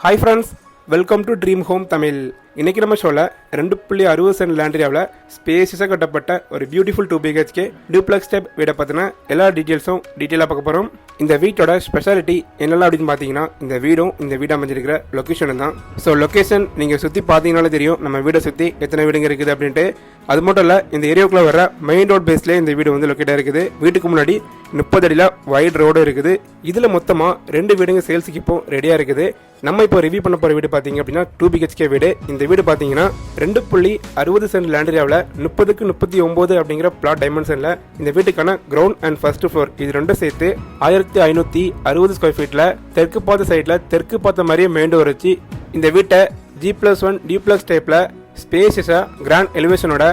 Hi friends welcome to dream home Tamil இன்னைக்கு நம்ம ஷோவில் ரெண்டு புள்ளி அறுபது சென்ட் லேண்ட்ரியாவில் ஸ்பேசியஸாக கட்டப்பட்ட ஒரு beautiful two BHK duplex step வீடை பற்றின எல்லா டீட்டெயில்ஸும் டீட்டெயிலாக பார்க்க போகிறோம் இந்த வீட்டோட ஸ்பெஷாலிட்டி என்னெல்லாம் அப்படின்னு பார்த்தீங்கன்னா இந்த வீடும் இந்த வீடு அமைஞ்சிருக்கிற லொக்கேஷனும் தான். ஸோ லொக்கேஷன் நீங்கள் சுற்றி பார்த்தீங்கனாலே தெரியும் நம்ம வீடை சுற்றி எத்தனை வீடுங்க இருக்குது அப்படின்ட்டு. அது மட்டும் இல்லை இந்த ஏரியாவுக்குள்ள வர மெயின் ரோட் பேஸ்லேயே இந்த வீடு வந்து லொக்கேட்டாக இருக்குது. வீட்டுக்கு முன்னாடி முப்பது அடியில் வைட் ரோடு இருக்குது. இதில் மொத்தமாக ரெண்டு வீடுங்க சேல்ஸுக்கு இப்போ ரெடியாக இருக்குது. நம்ம இப்போ ரிவ்யூ பண்ண போகிற வீடு பார்த்தீங்க அப்படின்னா டூ பிஹெச்கே வீடு. இந்த இந்த வீடு பார்த்தீங்கன்னா ரெண்டு புள்ளி அறுபது சென்ட் லேண்ட் ஏரியாவில் முப்பதுக்கு முப்பத்தி ஒம்பது அப்படிங்கிற பிளாட் டைமென்ஷனில் இந்த வீட்டுக்கான கிரவுண்ட் அண்ட் ஃபர்ஸ்ட் ஃப்ளோர் இது ரெண்டும் சேர்த்து ஆயிரத்தி ஐநூற்றி அறுபது ஸ்கொயர் ஃபீட்டில் தெற்கு பார்த்த சைடில் தெற்கு பார்த்த மாதிரியே மெயின் வரைச்சி வச்சு இந்த வீட்டை G plus one T plus டைப்பில் ஸ்பேசியஸாக கிராண்ட் எலிவேஷனோட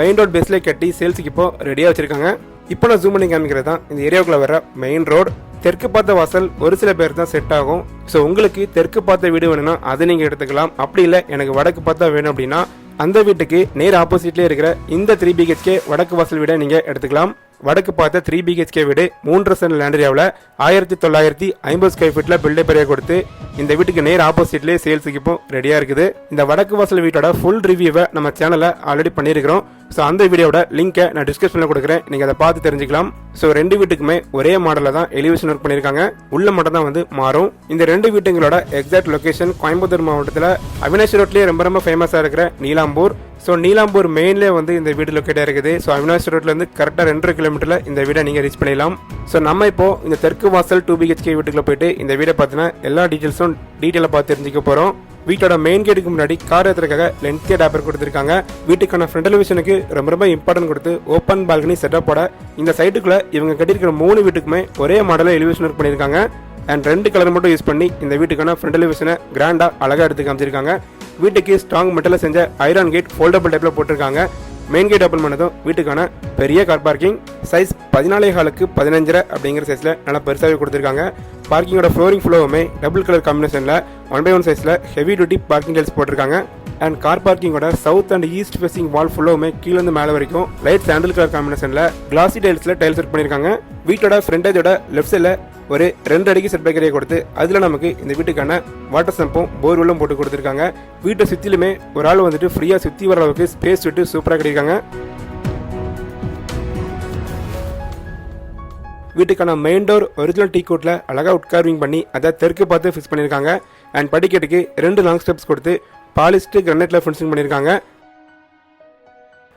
மெயின் ரோட் பேஸில் கட்டி சேல்ஸுக்கு இப்போ ரெடியாக வச்சுருக்காங்க. இப்போ நான் ஜூம் பண்ணி காமிக்கிறது தான். இந்த ஏரியாவுக்குள்ள வர மெயின் ரோடு தெற்கு பார்த்த வாசல் ஒரு சில பேர் தான் செட் ஆகும். ஸோ உங்களுக்கு தெற்கு பார்த்த வீடு வேணும்னா அதை நீங்கள் எடுத்துக்கலாம். அப்படி இல்லை எனக்கு வடக்கு பார்த்தா வேணும் அப்படின்னா அந்த வீட்டுக்கு நேர் ஆப்போசிட்லேயே இருக்கிற இந்த த்ரீ பிஹெச்கே வடக்கு வாசல் வீடை நீங்கள் எடுத்துக்கலாம். வடக்கு பார்த்த த்ரீ பிஹெச்கே வீடு மூன்று சென்ட் லேண்ட் ஏரியாவில் ஆயிரத்தி தொள்ளாயிரத்தி ஐம்பது ஸ்கொயர் ஃபீட்டில் பில்டப் பெரிய கொடுத்து இந்த வீட்டுக்கு நேர் ஆப்போசிட்லேயே சேல்ஸுக்கு இப்போ ரெடியாக இருக்குது. இந்த வடக்கு வாசல் வீட்டோட ஃபுல் ரிவ்யூவை நம்ம சேனலில் ஆல்ரெடி பண்ணியிருக்கிறோம். ஸோ அந்த வீடியோட லிங்கை நான் டிஸ்கிரிப்ஷனில் கொடுக்குறேன். நீங்கள் அதை பார்த்து தெரிஞ்சுக்கலாம். ஸோ ரெண்டு வீட்டுக்குமே ஒரே மாடலில் தான் எலிவேஷன் ஒர்க் பண்ணியிருக்காங்க. உள்ள மட்டும் தான் வந்து மாறும். இந்த ரெண்டு வீட்டுங்களோட எக்ஸாக்ட் லொக்கேஷன் கோயம்புத்தூர் மாவட்டத்தில் அவினாஷ் ரோட்லேயே ரொம்ப ரொம்ப ஃபேமஸாக இருக்கிற நீலாம்பூர். ஸோ நீலாம்பூர் மெயின்லேயே வந்து இந்த வீடு லொக்கேட்டாக இருக்குது. ஸோ அவினாஷ் ரோட்லேருந்து கரெக்டாக ரெண்டரை கிலோமீட்டரில் இந்த வீடை நீங்கள் ரீச் பண்ணிடலாம். ஸோ நம்ம இப்போ இந்த தெற்கு வாசல் டூ பிஹெச்கே வீட்டுக்குள்ள போயிட்டு இந்த வீடை பார்த்தீங்கன்னா எல்லா டீட்டெயில்ஸும் டீட்டெயிலாக பார்த்து தெரிஞ்சுக்க போகிறோம் வீட்டோட மெயின் கேட்டுக்கு முன்னாடி கார் ஏற்றுறதுக்காக லென்த்தியாக டேப்பர் கொடுத்துருக்காங்க. வீட்டுக்கான ஃப்ரண்ட் எலிவேஷனுக்கு ரொம்ப ரொம்ப இம்பார்ட்டன்ட் கொடுத்து ஓப்பன் பால்கனி செட்டப்போட இந்த சைட்டுக்குள்ளே இவங்க கட்டியிருக்கிற மூணு வீட்டுக்குமே ஒரே மாடலில் எலிவேஷன் ஒர்க் பண்ணியிருக்காங்க. அண்ட் ரெண்டு கலர் மட்டும் யூஸ் பண்ணி இந்த வீட்டுக்கான ஃப்ரண்ட் எலிவேஷனை கிராண்டாக அழகாக எடுத்து காமிச்சிருக்காங்க. வீட்டுக்கு ஸ்ட்ராங் மெட்டலில் செஞ்ச ஐரான் கேட் ஃபோல்டபுள் டைப்பில் போட்டிருக்காங்க. மெயின் கேட் ஓப்பன் பண்ணதும் வீட்டுக்கான பெரிய கார் பார்க்கிங் சைஸ் பதினாலே ஹாலுக்கு பதினஞ்சரை அப்படிங்கிற சைஸில் நல்லா பெருசாகவே கொடுத்துருக்காங்க. பார்க்கிங்கோட ஃப்ளோரிங் ஃப்ளோவுமே டபுள் கலர் காம்பினேஷனில் ஒன் பை ஒன் சைஸில் ஹெவி டியூட்டி பார்க்கிங் டைல்ஸ் போட்டிருக்காங்க. And car பார்க்கிங்கோட south and east facing wall ஃபுல்லோவுமே கீழேருந்து மேலே வரைக்கும் லைட் சாண்டில் கலர் காம்பினேஷனில் கிளாசி டைல்ஸில் டைல்ஸ் ஒர்க் பண்ணியிருக்காங்க வீட்டோட ஃப்ரண்டேஜோட லெஃப்ட் சைடில் ஒரு ரெண்டு அடிக்கு செட் பேக்கரியை கொடுத்து அதில் நமக்கு இந்த வீட்டுக்கான வாட்டர் சம்பும் போர்வெல்லும் போட்டு கொடுத்துருக்காங்க. வீட்டை சுற்றிலுமே ஒரு ஆள் வந்துட்டு ஃப்ரீயாக சுற்றி வர அளவுக்கு ஸ்பேஸ் விட்டு சூப்பராக கட்டியிருக்காங்க. வீட்டுக்கான மெயின் டோர் ஒரிஜினல் டீ கோட்டில் அழகாக உட்கார்விங் பண்ணி அதை தெற்கு பார்த்து ஃபிக்ஸ் பண்ணியிருக்காங்க. அண்ட் படிக்கட்டுக்கு ரெண்டு லாங் ஸ்டெப்ஸ் கொடுத்து பாலிஸ்டு கிரனைட்டில் ஃபினிஷிங் பண்ணியிருக்காங்க.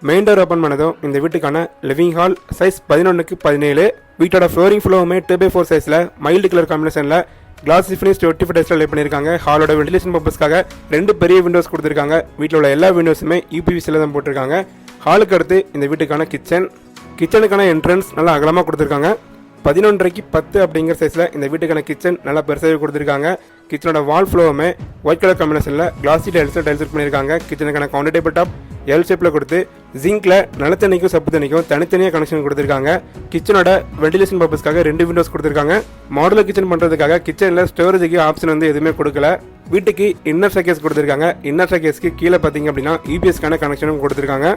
மெயின் டோர் ஓப்பன் பண்ணதும் இந்த வீட்டுக்கான லிவிங் ஹால் சைஸ் பதினொன்றுக்கு பதினேழு. வீட்டோட ஃப்ளோரிங் ஃப்ளோவுமே டூ பை ஃபோர் சைஸில் மைல்டு கலர் காம்பினேஷனில் கிளாஸ் ஃபினிஷ் டுவெண்ட்டி ஃபைவ் டேஸில் பண்ணியிருக்காங்க. ஹாலோட வென்டிலேஷன் பர்பஸ்க்காக ரெண்டு பெரிய விண்டோஸ் கொடுத்துருக்காங்க. வீட்டில் உள்ள எல்லா விண்டோஸுமே யூபிவிசியில் தான் போட்டிருக்காங்க. ஹாலுக்கு அடுத்து இந்த வீட்டுக்கான கிச்சன் கிச்சனுக்கான என்ட்ரன்ஸ் நல்லா அகலமாக கொடுத்துருக்காங்க. பதினொன்றரைக்கு பத்து அப்படிங்கிற சைஸில் இந்த வீட்டுக்கான கிச்சன் நல்லா பெருசாகவே கொடுத்துருக்காங்க. கிச்சனோட வால் ஃப்ளோவுமே ஒயிட் கலர் காம்பினேஷனில் கிளாசி டைல்ஸில் டைல்ஸ் பண்ணியிருக்காங்க. கிச்சனுக்கான கவுண்டர் டேபிள் டாப் எல் ஷேப்பில் கொடுத்து ஜிங்கில் நிலத்தண்ணிக்கும் சப்பு தண்ணிக்கும் தனித்தனியாக கனெக்ஷன் கொடுத்துருக்காங்க. கிச்சனோட வெண்டிலேஷன் பர்பஸ்க்காக ரெண்டு விண்டோஸ் கொடுத்துருக்காங்க. மாடலர் கிச்சன் பண்ணுறதுக்காக கிச்சனில் ஸ்டோரேஜுக்கு ஆப்ஷன் வந்து எதுவுமே கொடுக்கல. வீட்டுக்கு இன்னர் சர்க்கேஸ் கொடுத்துருக்காங்க. இன்னர் சர்க்கேஸ்க்கு கீழே பார்த்தீங்க அப்படின்னா யூபிஎஸ்க்கான கனெக்ஷனும் கொடுத்துருக்காங்க.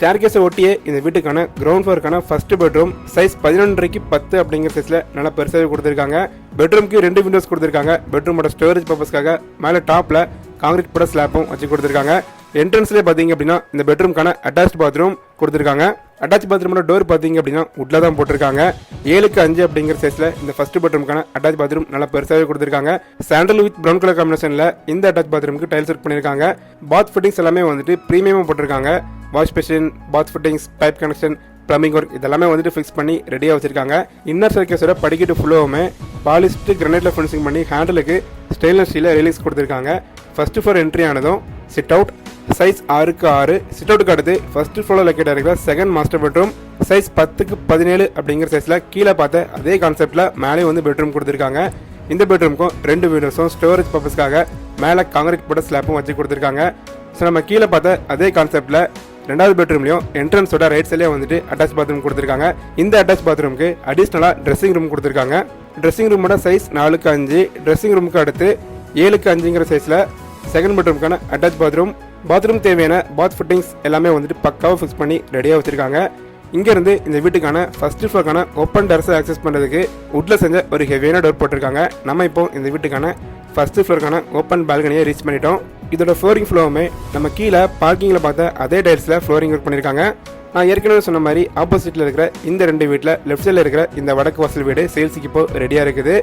ஸ்டேர்கேஸை ஒட்டியே இந்த வீட்டுக்கான கிரவுண்ட் ஃப்ளோருக்கான ஃபர்ஸ்ட் பெட்ரூம் சைஸ் பதினொன்றரைக்கு பத்து அப்படிங்கிற சைஸில் நல்லா பெருசாகவே கொடுத்துருக்காங்க. பெட்ரூம்க்கு ரெண்டு விண்டோஸ் கொடுத்துருக்காங்க. பெட்ரூமோட ஸ்டோரேஜ் பர்பஸ்க்காக மேலே டாப்பில் காங்கிரீட் போட ஸ்லாப்பும் வச்சு கொடுத்துருக்காங்க. என்ட்ரன்ஸ்லேயே பார்த்தீங்க அப்படின்னா இந்த பெட்ரூம்க்கான அட்டாச் பாத்ரூம் கொடுத்துருக்காங்க. அட்டாச் பாத்ரூமோட டோர் பார்த்தீங்க அப்படின்னா உட்ல தான் போட்டிருக்காங்க. ஏழுக்கு அஞ்சு அப்படிங்கிற சைஸில் இந்த ஃபர்ஸ்ட் பெட்ரூம்க்கான அட்டாச் பாத்ரூம் நல்லா பெருசாகவே கொடுத்துருக்காங்க. சாண்டல் வித் ப்ரௌன் கலர் காம்பினேஷனில் இந்த அட்டாச் பாத்ரூமுக்கு டைல்ஸ் ஒர்க் பண்ணியிருக்காங்க. பாத் ஃபிட்டிங்ஸ் எல்லாமே வந்துட்டு ப்ரீமியமாக போட்டிருக்காங்க. Wash machine bath fittings pipe connection plumbing work இதெல்லாமே வந்துட்டு ஃபிக்ஸ் பண்ணி ரெடியாக வச்சிருக்காங்க. இன்னர் சர்க்கேஸோட படிக்கட்டு ஃபுல்லோவுமே பாலிஸ்ட் கிரனைட்டில் ஃபினிஷிங் பண்ணி ஹேண்டலுக்கு ஸ்டெயின்லெஸ் ஸ்டீலில் ரிலீஸ் கொடுத்துருக்காங்க. ஃபர்ஸ்ட் ஃப்ளோர் என்ட்ரி ஆனதும் சிட் அவுட் சைஸ் ஆறுக்கு ஆறு சிட் அவுட்டுக்கு அடுத்து ஃபர்ஸ்ட் ஃப்ளோரில் லொக்கேட் இருக்கிற செகண்ட் மாஸ்டர் பெட்ரூம் சைஸ் பத்துக்கு பதினேழு அப்படிங்கிற சைஸில் கீழே பார்த்த அதே கான்செப்டில் மேலே வந்து பெட்ரூம் கொடுத்துருக்காங்க. இந்த பெட்ரூமுக்கும் ரெண்டு விண்டோஸும் ஸ்டோரேஜ் பர்பஸ்க்காக மேலே காங்கிரீட் போட்ட ஸ்லாப்பும் வச்சு கொடுத்துருக்காங்க. ஸோ நம்ம கீழே பார்த்த அதே கான்செப்டில் ரெண்டாவது பெட்ரூம்லையும் என்ட்ரன்ஸோட ரைட் சைட்லேயே வந்துட்டு அட்டாச் பாத்ரூம் கொடுத்துருக்காங்க. இந்த அட்டாச் பாத்ரூமுக்கு அடிஷ்னலாக ட்ரெஸ்ஸிங் ரூம் கொடுத்துருக்காங்க. ட்ரெஸ்ஸிங் ரூமோட சைஸ் நாலுக்கு அஞ்சு ட்ரெஸ்ஸிங் ரூமுக்கு அடுத்து ஏழுக்கு அஞ்சுங்கிற சைஸில் செகண்ட் பெட்ரூமுக்கான அட்டாச் பாத்ரூம் பாத்ரூம் தேவையான பாத் ஃபிட்டிங்ஸ் எல்லாமே வந்துட்டு பக்காவாக ஃபிக்ஸ் பண்ணி ரெடியாக வச்சுருக்காங்க. இங்கேருந்து இந்த வீட்டுக்கான ஃபர்ஸ்ட் ஃப்ளோருக்கான ஓப்பன் டெரஸை ஆக்சஸ் பண்ணுறதுக்கு உட்டில் செஞ்ச ஒரு ஹெவியான டோர் போட்டிருக்காங்க. நம்ம இப்போ இந்த வீட்டுக்கான ஃபர்ஸ்ட் ஃப்ளோருக்கான ஓப்பன் பால்கனியை ரீச் பண்ணிட்டோம். இதோட ஃப்ளோரிங் ஃப்ளோவுமே நம்ம கீழே பார்க்கிங்கில் பார்த்த அதே டைல்ஸில் ஃப்ளோரிங் ஒர்க் பண்ணியிருக்காங்க நான் ஏற்கனவே சொன்ன மாதிரி ஆப்போசிட்டில் இருக்கிற இந்த ரெண்டு வீட்டில் லெஃப்ட் சைடில் இருக்கிற இந்த வடக்கு வாசல் வீடு சேல்ஸுக்கு இப்போ ரெடியாக இருக்குது.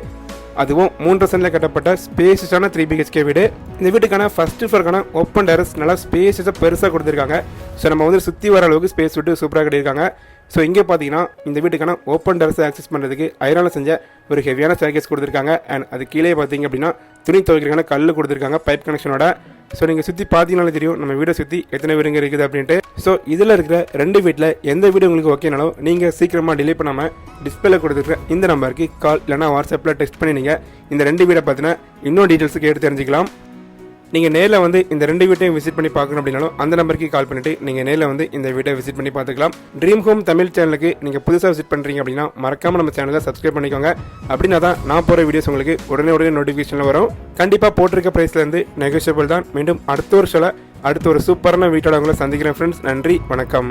அதுவும் மூன்று சென்டில் கட்டப்பட்ட ஸ்பேசஸான த்ரீ பிஹெச்கே வீடு. இந்த வீட்டுக்கான ஃபர்ஸ்ட் ஃப்ளோருக்கான ஓப்பன் டெரஸ் நல்லா ஸ்பேசியஸாக பெருசாக கொடுத்துருக்காங்க. ஸோ நம்ம வந்து சுற்றி வர அளவுக்கு ஸ்பேஸ் விட்டு சூப்பராக கட்டியிருக்காங்க. ஸோ இங்கே பார்த்தீங்கன்னா இந்த வீட்டுக்கான ஓப்பன் டெரஸை ஆக்சஸ் பண்ணுறதுக்கு ஐரானில் செஞ்ச ஒரு ஹெவியான ஸ்டேர்கேஸ் கொடுத்துருக்காங்க. அண்ட் அது கீழே பார்த்தீங்க அப்படின்னா துணி துவைக்கிறக்கான கல் கொடுத்துருக்காங்க பைப் கனெக்ஷனோட ஸோ நீங்கள் சுற்றி பார்த்தீங்கனாலே தெரியும் நம்ம வீடை சுற்றி எத்தனை வீடுங்க இருக்குது அப்படின்ட்டு. ஸோ இதில் இருக்கிற ரெண்டு வீட்டில் எந்த வீடு உங்களுக்கு ஓகேனாலும் நீங்கள் சீக்கிரமாக டிலே பண்ணாமல் டிஸ்பிளே கொடுத்துருக்க இந்த நம்பருக்கு கால் இல்லைனா வாட்ஸ்அப்பில் டெக்ஸ்ட் பண்ணி நீங்கள் இந்த ரெண்டு வீடை பற்றின இன்னும் டீட்டெயில்ஸுக்கு எடுத்து தெரிஞ்சுக்கலாம். நீங்கள் நேரில் வந்து இந்த ரெண்டு வீட்டையும் விசிட் பண்ணி பார்க்கணும் அப்படின்னாலும் அந்த நம்பருக்கு கால் பண்ணிட்டு நீங்கள் நேரில் வந்து இந்த வீட்டை விசிட் பண்ணி பார்த்துக்கலாம். ட்ரீம் ஹோம் தமிழ் சேனலுக்கு நீங்கள் புதுசாக விசிட் பண்ணுறீங்க அப்படின்னா மறக்காம நம்ம சேனலை சப்ஸ்கிரைப் பண்ணிக்கோங்க. அப்படின்னா தான் நான் போகிற வீடியோஸ் உங்களுக்கு உடனே உடனே நோட்டிஃபிகேஷனில் வரும். கண்டிப்பாக போட்டிருக்க ப்ரைஸ்லேருந்து நெகோஷியபிள் தான். மீண்டும் அடுத்த ஒரு சொல்ல அடுத்து ஒரு சூப்பரான வீட்டோட உங்களை சந்திக்கிறேன் ஃப்ரெண்ட்ஸ் நன்றி வணக்கம்.